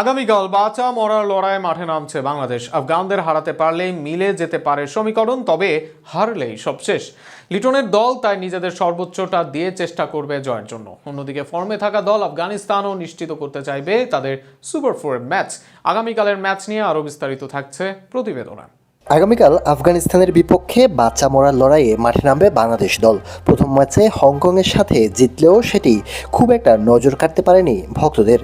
আগামীকাল বাঁচা, মরার লড়াইয়ে মাঠে নামছে বাংলাদেশ। আফগানদের হারাতে পারলেই মিলে যেতে পারে সমীকরণ, তবে হারলেই সব শেষ। লিটনের দল তাই নিজেদের সর্বোচ্চটা দিয়ে চেষ্টা করবে জয়ের জন্য। অন্যদিকে ফর্মে থাকা দল আফগানিস্তানও নিশ্চিত করতে চাইবে তাদের সুপার ফোর ম্যাচ। আগামীকালের ম্যাচ নিয়ে আরও বিস্তারিত থাকছে প্রতিবেদনা। আগামীকাল আফগানিস্তানের বিপক্ষে বাচ্চা মরার লড়াইয়ে মাঠে নামবে বাংলাদেশ দল। প্রথম ম্যাচে হংকংয়ের সাথে জিতলেও সেটি খুব একটা নজর কাটতে পারেনি ভক্তদের।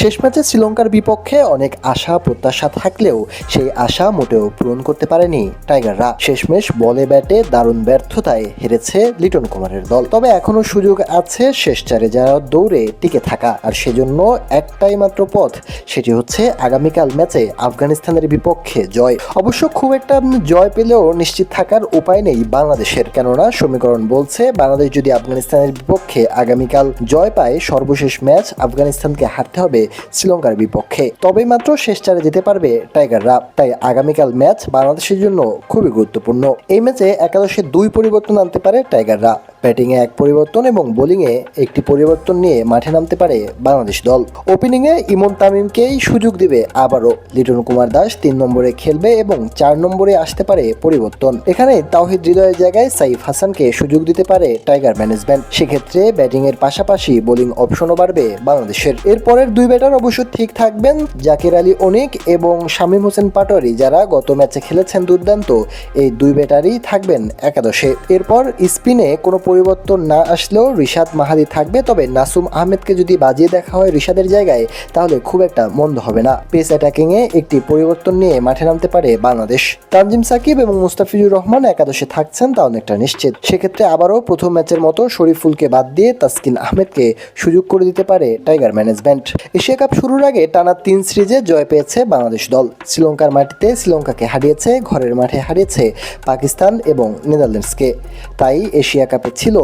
শেষ ম্যাচে শ্রীলঙ্কার বিপক্ষে অনেক আশা, প্রত্যাশা থাকলেও সেই আশা মোটেও পূরণ করতে পারেনি টাইগাররা। শেষমেশ বলে ব্যাটে দারুণ ব্যর্থতায় হেরেছে লিটন কুমারের দল। তবে এখনও সুযোগ আছে শেষ চারে যাওয়ার দৌড়ে টিকে থাকা। আর সেজন্য একটাই মাত্র পথ, সেটি হচ্ছে আগামীকাল ম্যাচে আফগানিস্তানের বিপক্ষে জয়। অবশ্য খুব একটা জয় পেলেও নিশ্চিত থাকার উপায় নেই বাংলাদেশের। কেননা সমীকরণ বলছে, বাংলাদেশ যদি আফগানিস্তানের বিপক্ষে আগামীকাল জয় পায়, সর্বশেষ ম্যাচ আফগানিস্তানকে হারতে হবে শ্রীলঙ্কার বিপক্ষে। তবেই মাত্র শেষ চারে যেতে পারবে টাইগাররা। তাই আগামীকাল ম্যাচ বাংলাদেশের জন্য খুবই গুরুত্বপূর্ণ। এই ম্যাচে একাদশে দুই পরিবর্তন আনতে পারে টাইগাররা। ব্যাটিংয়ে এক পরিবর্তন এবং বোলিংয়ে একটি পরিবর্তন নিয়ে মাঠে নামতে পারে বাংলাদেশ দল। ওপেনিংয়ে ইমন তামিমকেই সুযোগ দিবে আবারও। লিটন কুমার দাস তিন নম্বরে খেলবে এবং চার নম্বরে আসতে পারে পরিবর্তন। এখানে তাওহিদ হৃদয়ের জায়গায় সাইফ হাসানকে সুযোগ দিতে পারে টাইগার ম্যানেজমেন্ট। সেক্ষেত্রে ব্যাটিংয়ের পাশাপাশি বোলিং অপশনও বাড়বে বাংলাদেশের। এরপরের দুই ব্যাটার অবশ্য ঠিক থাকবেন জাকির আলী অনিক এবং শামীম হোসেন পাটোয়ারি, যারা গত ম্যাচে খেলেছেন দুর্দান্ত। এই দুই ব্যাটারই থাকবেন একাদশে। এরপর স্পিনে কোনো পরিবর্তন না আসলেও রিশাদ মাহাদি থাকবে, তবে নাসুম আহমেদকে যদি বাজিয়ে দেখা হয় রিশাদের জায়গায়, তাহলে খুব একটা মন্দ হবে না। পেস অ্যাটাকিংয়ে একটি পরিবর্তন নিয়ে মাঠে নামতে পারে বাংলাদেশ। তানজিম সাকিব এবং মুস্তাফিজুর রহমান একাদশে থাকছেন তা অনেকটা নিশ্চিত। সেক্ষেত্রে আবারও প্রথম ম্যাচের মতো শরীফুলকে বাদ দিয়ে তাসকিন আহমেদকে সুযোগ করে দিতে পারে টাইগার ম্যানেজমেন্ট। এশিয়া কাপ শুরুর আগে টানা তিন সিরিজে জয় পেয়েছে বাংলাদেশ দল। শ্রীলঙ্কার মাটিতে শ্রীলঙ্কাকে হারিয়েছে, ঘরের মাঠে হারিয়েছে পাকিস্তান এবং নেদারল্যান্ডসকে। তাই এশিয়া কাপে ছিল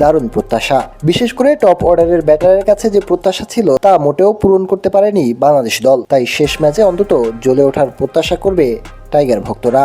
দারুণ প্রত্যাশা। বিশেষ করে টপ অর্ডারের ব্যাটারের কাছে যে প্রত্যাশা ছিল তা মোটেও পূরণ করতে পারেনি বাংলাদেশ দল। তাই শেষ ম্যাচে অন্তত জ্বলে ওঠার প্রত্যাশা করবে টাইগার ভক্তরা।